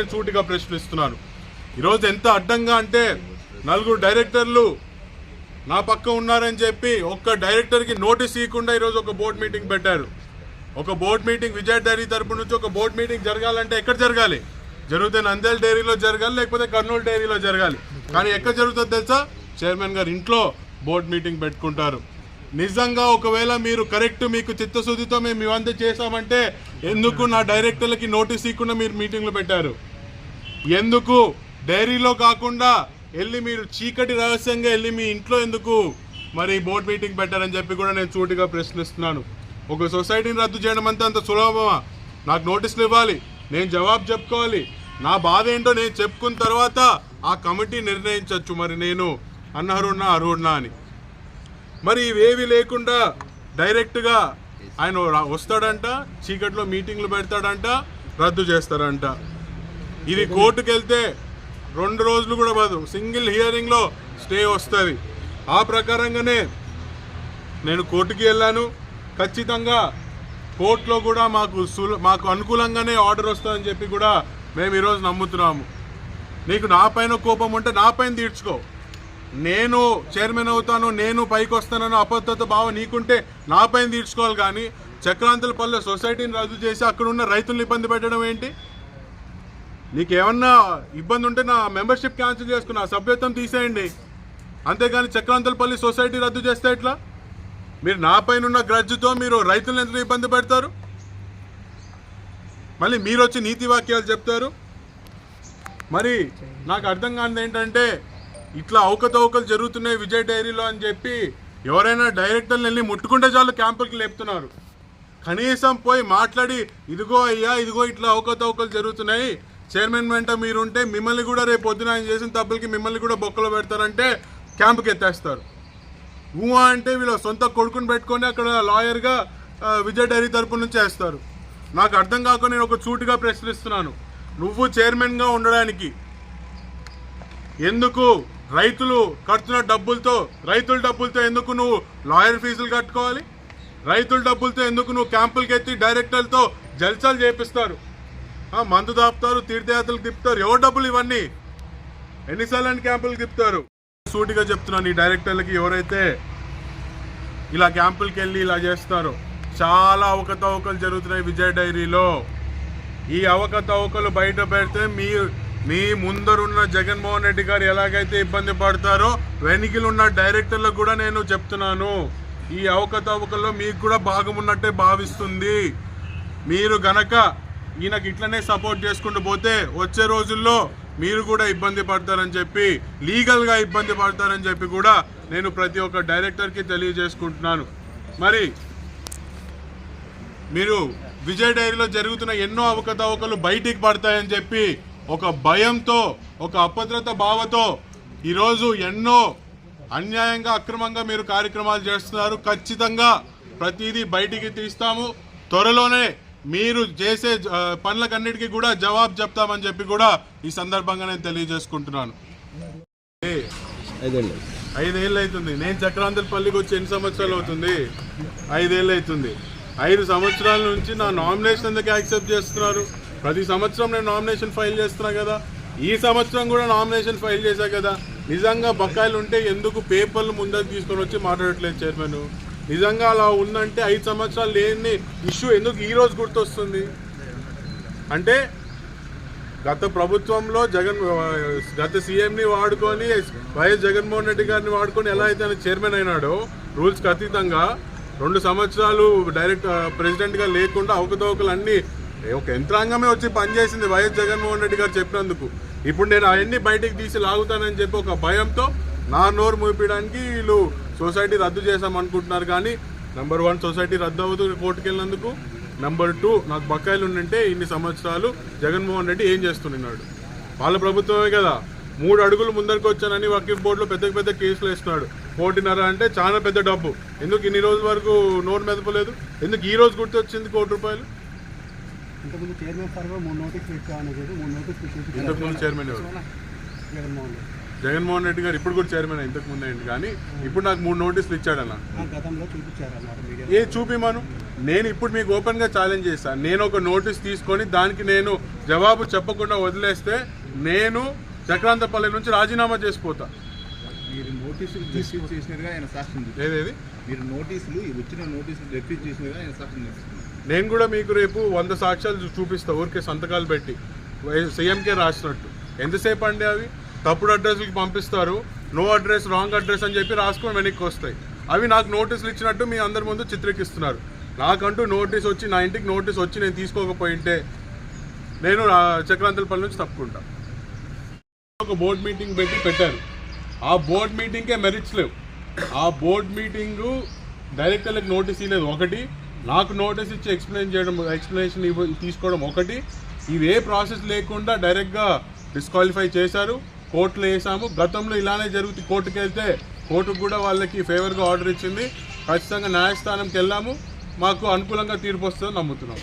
నేను సూటిగా ప్రశ్నిస్తున్నాను ఈరోజు ఎంత అడ్డంగా అంటే నలుగురు డైరెక్టర్లు నా పక్క ఉన్నారని చెప్పి ఒక్క డైరెక్టర్కి నోటీస్ ఇవ్వకుండా ఈరోజు ఒక బోర్డు మీటింగ్ పెట్టారు. ఒక బోర్డు మీటింగ్ విజయ్ డైరీ తరపు నుంచి ఒక బోర్డు మీటింగ్ జరగాలంటే ఎక్కడ జరగాలి? జరిగితే నంద్యాల డైరీలో జరగాలి లేకపోతే కర్నూలు డైరీలో జరగాలి. కానీ ఎక్కడ జరుగుతుంది తెలుసా? చైర్మన్ గారు ఇంట్లో బోర్డు మీటింగ్ పెట్టుకుంటారు. నిజంగా ఒకవేళ మీరు కరెక్ట్ మీకు చిత్తశుద్ధితో మేము మేమంతా చేసామంటే ఎందుకు నా డైరెక్టర్లకి నోటీస్ ఇవ్వకుండా మీరు మీటింగ్లు పెట్టారు? ఎందుకు డైరీలో కాకుండా వెళ్ళి మీరు చీకటి రహస్యంగా వెళ్ళి మీ ఇంట్లో ఎందుకు మరి బోర్డు మీటింగ్ పెట్టారని చెప్పి కూడా నేను చూటిగా ప్రశ్నిస్తున్నాను. ఒక సొసైటీని రద్దు చేయడం అంతా అంత సులభమా? నాకు నోటీసులు ఇవ్వాలి. నేను జవాబు చెప్పుకోవాలి. నా బాధ ఏంటో నేను చెప్పుకున్న తర్వాత ఆ కమిటీ నిర్ణయించవచ్చు మరి నేను అనర్హున్నా అర్హున్నా అని. మరి ఇవేవి లేకుండా డైరెక్ట్గా ఆయన వస్తాడంట చీకట్లో మీటింగ్లు పెడతాడంట రద్దు చేస్తారంట. ఇది కోర్టుకు వెళ్తే రెండు రోజులు కూడా పదు సింగిల్ హియరింగ్లో స్టే వస్తుంది. ఆ ప్రకారంగానే నేను కోర్టుకి వెళ్ళాను. ఖచ్చితంగా కోర్టులో కూడా మాకు సుల మాకు అనుకూలంగానే ఆర్డర్ వస్తుందని చెప్పి కూడా మేము ఈరోజు నమ్ముతున్నాము. నీకు నా పైన కోపం ఉంటే నా పైన తీర్చుకో. నేను చైర్మన్ అవుతాను నేను పైకి వస్తానన్న అబద్ధత భావం నీకుంటే నా పైన తీర్చుకోవాలి కానీ చక్రాంతుల పల్లె సొసైటీని రద్దు చేసి అక్కడ ఉన్న రైతులను ఇబ్బంది పెట్టడం ఏంటి? నీకేమన్నా ఇబ్బంది ఉంటే నా మెంబర్షిప్ క్యాన్సిల్ చేసుకున్న సభ్యత్వం తీసేయండి. అంతేగాని చక్రాంతలపల్లి సొసైటీ రద్దు చేస్తే ఎట్లా? మీరు నా పైన ఉన్న గ్రజ్జుతో మీరు రైతులను ఎందుకు ఇబ్బంది పెడతారు? మళ్ళీ మీరు వచ్చి నీతి వాక్యాలు చెప్తారు? మరి నాకు అర్థం కానిది ఏంటంటే ఇట్లా అవకతవకలు జరుగుతున్నాయి విజయ్ డైరీలో అని చెప్పి ఎవరైనా డైరెక్టర్లు వెళ్ళి ముట్టుకుంటే చాలు క్యాంపులకి లేపుతున్నారు. కనీసం పోయి మాట్లాడి ఇదిగో అయ్యా ఇదిగో ఇట్లా అవకతవకలు జరుగుతున్నాయి చైర్మన్ వెంట మీరుంటే మిమ్మల్ని కూడా రేపు పొద్దున ఆయన చేసిన తప్పులకి మిమ్మల్ని కూడా బొక్కలో పెడతారంటే క్యాంపుకి ఎత్తేస్తారు. ఊహా అంటే వీళ్ళ సొంత కొడుకుని పెట్టుకొని అక్కడ లాయర్గా విజయ్ డైరీ తరపు నుంచి వేస్తారు. నాకు అర్థం కాక నేను ఒక చూటుగా ప్రశ్నిస్తున్నాను. నువ్వు చైర్మన్గా ఉండడానికి ఎందుకు రైతులు కడుతున్న డబ్బులతో రైతుల డబ్బులతో ఎందుకు నువ్వు లాయర్ ఫీజులు కట్టుకోవాలి? రైతుల డబ్బులతో ఎందుకు నువ్వు క్యాంపులకి ఎత్తి డైరెక్టర్లతో జల్సాలు చేపిస్తారు? మందు దాపుతారు తీర్థయాత్రలు తిప్పుతారు. ఎవరు డబ్బులు ఇవన్నీ ఎన్నిసార్లు క్యాంపులు తిప్పుతారు? సూటిగా చెప్తున్నాను ఈ డైరెక్టర్లకి ఎవరైతే ఇలా క్యాంపులకి వెళ్ళి ఇలా చేస్తారో. చాలా అవకతవకలు జరుగుతున్నాయి విజయ్ డైరీలో. ఈ అవకతవకలు బయట పెడితే మీ మీ ముందరున్న జగన్మోహన్ రెడ్డి గారు ఎలాగైతే ఇబ్బంది పడతారో వెనుకలున్న డైరెక్టర్లకు కూడా నేను చెప్తున్నాను. ఈ అవకతవకల్లో మీకు కూడా భాగం ఉన్నట్టే భావిస్తుంది. మీరు గనక ఈయనకి ఇట్లనే సపోర్ట్ చేసుకుంటూ పోతే వచ్చే రోజుల్లో మీరు కూడా ఇబ్బంది పడతారని చెప్పి లీగల్గా ఇబ్బంది పడతారని చెప్పి కూడా నేను ప్రతి ఒక్క డైరెక్టర్కి తెలియజేసుకుంటున్నాను. మరి మీరు విజయ్ డైరీలో జరుగుతున్న ఎన్నో అవకతవకలు బయటికి పడతాయని చెప్పి ఒక భయంతో ఒక అభద్రత భావతో ఈరోజు ఎన్నో అన్యాయంగా అక్రమంగా మీరు కార్యక్రమాలు చేస్తున్నారు. ఖచ్చితంగా ప్రతిదీ బయటికి తీస్తాము. త్వరలోనే మీరు చేసే పనులకన్నిటికీ కూడా జవాబు చెప్తామని చెప్పి కూడా ఈ సందర్భంగా నేను తెలియజేసుకుంటున్నాను. ఐదేళ్ళు. అవుతుంది నేను చక్రాంతలపల్లికి వచ్చి ఎన్ని సంవత్సరాలు అవుతుంది? ఐదేళ్ళు అవుతుంది ఐదు సంవత్సరాల నుంచి నా నామినేషన్ ఎందుకు యాక్సెప్ట్ చేస్తున్నారు? ప్రతి సంవత్సరం నేను నామినేషన్ ఫైల్ చేస్తున్నా కదా. ఈ సంవత్సరం కూడా నామినేషన్ ఫైల్ చేశా కదా. నిజంగా బకాయిలు ఉంటే ఎందుకు పేపర్లు ముందరకు తీసుకొని వచ్చి మాట్లాడట్లేదు చైర్మన్? నిజంగా అలా ఉందంటే ఐదు సంవత్సరాలు లేని ఇష్యూ ఎందుకు ఈ రోజు గుర్తొస్తుంది? అంటే గత ప్రభుత్వంలో జగన్ గత సీఎంని వాడుకొని వైఎస్ జగన్మోహన్ రెడ్డి గారిని వాడుకొని ఎలా అయితే చైర్మన్ అయినాడో రూల్స్కి అతీతంగా రెండు సంవత్సరాలు డైరెక్ట్ ప్రెసిడెంట్గా లేకుండా అవకతవకలు అన్నీ ఒక యంత్రాంగమే వచ్చి పనిచేసింది వైఎస్ జగన్మోహన్ రెడ్డి గారు చెప్పినందుకు. ఇప్పుడు నేను అవన్నీ బయటికి తీసి లాగుతానని చెప్పి ఒక భయంతో నా నోరు మూపించడానికి వీళ్ళు సొసైటీ రద్దు చేసాం అనుకుంటున్నారు కానీ నెంబర్ వన్ సొసైటీ రద్దు అవ్వదు కోర్టుకు వెళ్ళినందుకు నెంబర్ టూ నాకు బకాయిలు ఉండింటే ఇన్ని సంవత్సరాలు జగన్మోహన్ రెడ్డి ఏం చేస్తున్నాడు? వాళ్ళ ప్రభుత్వమే కదా. మూడు అడుగులు ముందరికి వచ్చానని వకీఫ్ బోర్డులో పెద్ద పెద్ద కేసులు వేస్తున్నాడు. కోటిన్నర అంటే చాలా పెద్ద డబ్బు. ఎందుకు ఇన్ని రోజుల వరకు నోటు మెదపలేదు? ఎందుకు ఈ రోజు గుర్తొచ్చింది కోటి రూపాయలు? ఇంతకుముందు చైర్మన్ మూడు చెప్పి మూడు ఇచ్చి ఇంతకుముందు చైర్మన్ ఎవరు? జగన్మోహన్ రెడ్డి. జగన్మోహన్ రెడ్డి గారు ఇప్పుడు కూడా చైర్మన్ ఇంతకు ముందు అయింది. కానీ ఇప్పుడు నాకు మూడు నోటీసులు ఇచ్చాడన్న ఏ చూపిమాను? నేను ఇప్పుడు మీకు ఓపెన్గా ఛాలెంజ్ చేశాను నేను ఒక నోటీస్ తీసుకొని దానికి నేను జవాబు చెప్పకుండా వదిలేస్తే నేను చక్రాంతపల్లి నుంచి రాజీనామా చేసిపోతా. మీరు నోటీసులు రిసీవ్ చేసినట్టుగా ఆయన సాక్ష్యం చెప్తున్నారు. ఏదేది? మీరు నోటీసులు ఈ వచ్చిన నోటీసులు రిసీవ్ చేసినట్టుగా ఆయన సాక్ష్యం చెప్తున్నారు. నేను కూడా మీకు రేపు వంద సాక్ష్యాలు చూపిస్తా. ఊరికే సంతకాలు పెట్టి. సీఎంకే రాసినట్టు. ఎంతసేపు అండి అవి? తప్పుడు అడ్రస్కి పంపిస్తారు. నో అడ్రస్ రాంగ్ అడ్రస్ అని చెప్పి రాసుకొని వెనక్కి వస్తాయి. అవి నాకు నోటీసులు ఇచ్చినట్టు మీ అందరి ముందు చిత్రీకరిస్తున్నారు. నాకంటూ నోటీస్ వచ్చి నా ఇంటికి నోటీస్ వచ్చి నేను తీసుకోకపోయింటే నేను చక్రాంతలపల్లి నుంచి తప్పుకుంటా. ఒక బోర్డ్ మీటింగ్ పెట్టి పెట్టాను. ఆ బోర్డ్ మీటింగ్కే మెరిట్స్ లేవు. ఆ బోర్డ్ మీటింగు డైరెక్టర్లకు నోటీస్ ఇవ్వలేదు ఒకటి నాకు నోటీస్ ఇచ్చి ఎక్స్ప్లెయిన్ చేయడం ఎక్స్ప్లెనేషన్ ఇవ్వ తీసుకోవడం ఒకటి. ఇవి ఏ ప్రాసెస్ లేకుండా డైరెక్ట్గా డిస్క్వాలిఫై చేశారు. కోర్టులో వేసాము. గతంలో ఇలానే జరుగుతుంది కోర్టుకు వెళ్తే కోర్టుకు కూడా వాళ్ళకి ఫేవర్గా ఆర్డర్ ఇచ్చింది. ఖచ్చితంగా న్యాయస్థానంకి వెళ్ళాము మాకు అనుకూలంగా తీర్పు వస్తుందని నమ్ముతున్నాం.